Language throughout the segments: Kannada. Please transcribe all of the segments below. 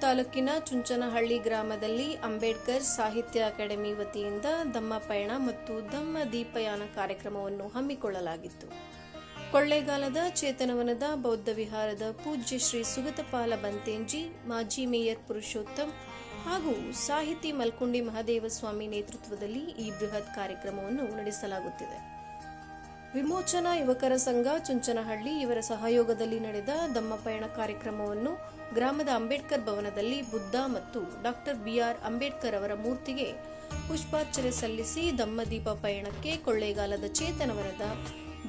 ತಾಲೂಕಿನ ಚುಂಚನಹಳ್ಳಿ ಗ್ರಾಮದಲ್ಲಿ ಅಂಬೇಡ್ಕರ್ ಸಾಹಿತ್ಯ ಅಕಾಡೆಮಿ ವತಿಯಿಂದ ದಮ್ಮ ಪಯಣ ಮತ್ತು ದಮ್ಮ ದೀಪಯಾನ ಕಾರ್ಯಕ್ರಮವನ್ನು ಹಮ್ಮಿಕೊಳ್ಳಲಾಗಿತ್ತು. ಕೊಳ್ಳೇಗಾಲದ ಚೇತನವನದ ಬೌದ್ಧ ವಿಹಾರದ ಪೂಜ್ಯ ಶ್ರೀ ಸುಗತಪಾಲ ಬಂತೇಂಜಿ ಮಾಜಿ ಮೇಯರ್ ಪುರುಷೋತ್ತಮ್ ಹಾಗೂ ಸಾಹಿತಿ ಮಲ್ಕುಂಡಿ ಮಹದೇವಸ್ವಾಮಿ ನೇತೃತ್ವದಲ್ಲಿ ಈ ಬೃಹತ್ ಕಾರ್ಯಕ್ರಮವನ್ನು ನಡೆಸಲಾಗುತ್ತಿದೆ. ವಿಮೋಚನಾ ಯುವಕರ ಸಂಘ ಚುಂಚನಹಳ್ಳಿ ಇವರ ಸಹಯೋಗದಲ್ಲಿ ನಡೆದ ದಮ್ಮ ಪಯಣ ಕಾರ್ಯಕ್ರಮವನ್ನು ಗ್ರಾಮದ ಅಂಬೇಡ್ಕರ್ ಭವನದಲ್ಲಿ ಬುದ್ಧ ಮತ್ತು ಡಾಕ್ಟರ್ ಬಿಆರ್ ಅಂಬೇಡ್ಕರ್ ಅವರ ಮೂರ್ತಿಗೆ ಪುಷ್ಪಾರ್ಚನೆ ಸಲ್ಲಿಸಿ ದಮ್ಮದೀಪ ಪಯಣಕ್ಕೆ ಕೊಳ್ಳೇಗಾಲದ ಚೇತನವರದ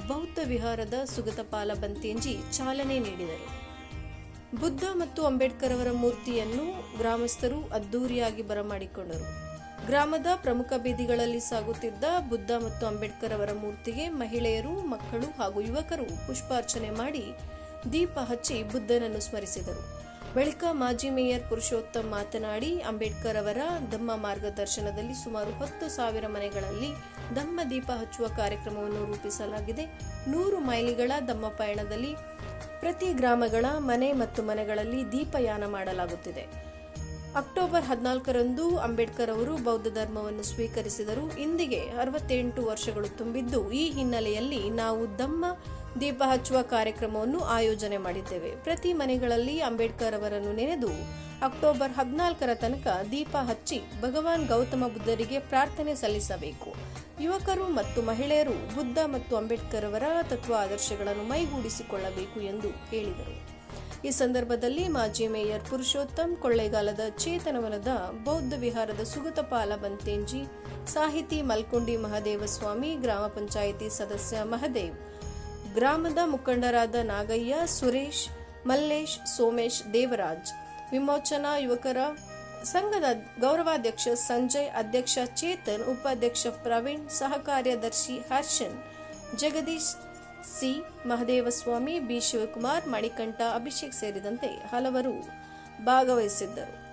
ಬೌದ್ಧ ವಿಹಾರದ ಸುಗತಪಾಲ ಬಂತೇಂಜಿ ಚಾಲನೆ ನೀಡಿದರು. ಬುದ್ಧ ಮತ್ತು ಅಂಬೇಡ್ಕರ್ ಅವರ ಮೂರ್ತಿಯನ್ನು ಗ್ರಾಮಸ್ಥರು ಅದ್ದೂರಿಯಾಗಿ ಬರಮಾಡಿಕೊಂಡರು. ಗ್ರಾಮದ ಪ್ರಮುಖ ಬೀದಿಗಳಲ್ಲಿ ಸಾಗುತ್ತಿದ್ದ ಬುದ್ಧ ಮತ್ತು ಅಂಬೇಡ್ಕರ್ ಅವರ ಮೂರ್ತಿಗೆ ಮಹಿಳೆಯರು, ಮಕ್ಕಳು ಹಾಗೂ ಯುವಕರು ಪುಷ್ಪಾರ್ಚನೆ ಮಾಡಿ ದೀಪ ಹಚ್ಚಿ ಬುದ್ಧನನ್ನು ಸ್ಮರಿಸಿದರು. ಬಳಿಕ ಮಾಜಿ ಮೇಯರ್ ಪುರುಷೋತ್ತಮ್ ಮಾತನಾಡಿ, ಅಂಬೇಡ್ಕರ್ ಅವರ ಧಮ್ಮ ಮಾರ್ಗದರ್ಶನದಲ್ಲಿ ಸುಮಾರು ಹತ್ತು ಸಾವಿರ ಮನೆಗಳಲ್ಲಿ ಧಮ್ಮ ದೀಪ ಹಚ್ಚುವ ಕಾರ್ಯಕ್ರಮವನ್ನು ರೂಪಿಸಲಾಗಿದೆ. ನೂರು ಮೈಲಿಗಳ ಧಮ್ಮ ಪಯಣದಲ್ಲಿ ಪ್ರತಿ ಗ್ರಾಮಗಳ ಮನೆ ಮತ್ತು ಮನೆಗಳಲ್ಲಿ ದೀಪಯಾನ ಮಾಡಲಾಗುತ್ತಿದೆ. ಅಕ್ಟೋಬರ್ ಹದಿನಾಲ್ಕರಂದು ಅಂಬೇಡ್ಕರ್ ಅವರು ಬೌದ್ಧ ಧರ್ಮವನ್ನು ಸ್ವೀಕರಿಸಿದರು. ಇಂದಿಗೆ ಅರವತ್ತೆಂಟು ವರ್ಷಗಳು ತುಂಬಿದ್ದು, ಈ ಹಿನ್ನೆಲೆಯಲ್ಲಿ ನಾವು ದಮ್ಮ ದೀಪ ಹಚ್ಚುವ ಕಾರ್ಯಕ್ರಮವನ್ನು ಆಯೋಜನೆ ಮಾಡಿದ್ದೇವೆ. ಪ್ರತಿ ಮನೆಗಳಲ್ಲಿ ಅಂಬೇಡ್ಕರ್ ಅವರನ್ನು ನೆನೆದು ಅಕ್ಟೋಬರ್ ಹದಿನಾಲ್ಕರ ತನಕ ದೀಪ ಹಚ್ಚಿ ಭಗವಾನ್ ಗೌತಮ ಬುದ್ಧರಿಗೆ ಪ್ರಾರ್ಥನೆ ಸಲ್ಲಿಸಬೇಕು. ಯುವಕರು ಮತ್ತು ಮಹಿಳೆಯರು ಬುದ್ಧ ಮತ್ತು ಅಂಬೇಡ್ಕರ್ ಅವರ ತತ್ವ ಆದರ್ಶಗಳನ್ನು ಮೈಗೂಡಿಸಿಕೊಳ್ಳಬೇಕು ಎಂದು ಹೇಳಿದರು. ಈ ಸಂದರ್ಭದಲ್ಲಿ ಮಾಜಿ ಮೇಯರ್ ಪುರುಷೋತ್ತಮ್ ಕೊಳ್ಳೇಗಾಲದ ಚೇತನವನದ ಬೌದ್ಧ ವಿಹಾರದ ಸುಗತಪಾಲ ಬಂತೇಂಜಿ ಸಾಹಿತಿ ಮಲ್ಕುಂಡಿ ಮಹದೇವಸ್ವಾಮಿ, ಗ್ರಾಮ ಪಂಚಾಯಿತಿ ಸದಸ್ಯ ಮಹದೇವ್, ಗ್ರಾಮದ ಮುಖಂಡರಾದ ನಾಗಯ್ಯ, ಸುರೇಶ್, ಮಲ್ಲೇಶ್, ಸೋಮೇಶ್, ದೇವರಾಜ್, ವಿಮೋಚನಾ ಯುವಕರ ಸಂಘದ ಗೌರವಾಧ್ಯಕ್ಷ ಸಂಜಯ್, ಅಧ್ಯಕ್ಷ ಚೇತನ್, ಉಪಾಧ್ಯಕ್ಷ ಪ್ರವೀಣ್ ಸಹ ಕಾರ್ಯದರ್ಶಿ ಹರ್ಷನ್, ಜಗದೀಶ್ ಸಿ. ಮಹದೇವಸ್ವಾಮಿ ಬಿ. ಶಿವಕುಮಾರ್ ಮಣಿಕಂಠ ಅಭಿಷೇಕ್ ಸೇರಿದಂತೆ ಹಲವರು ಭಾಗವಹಿಸಿದ್ದರು.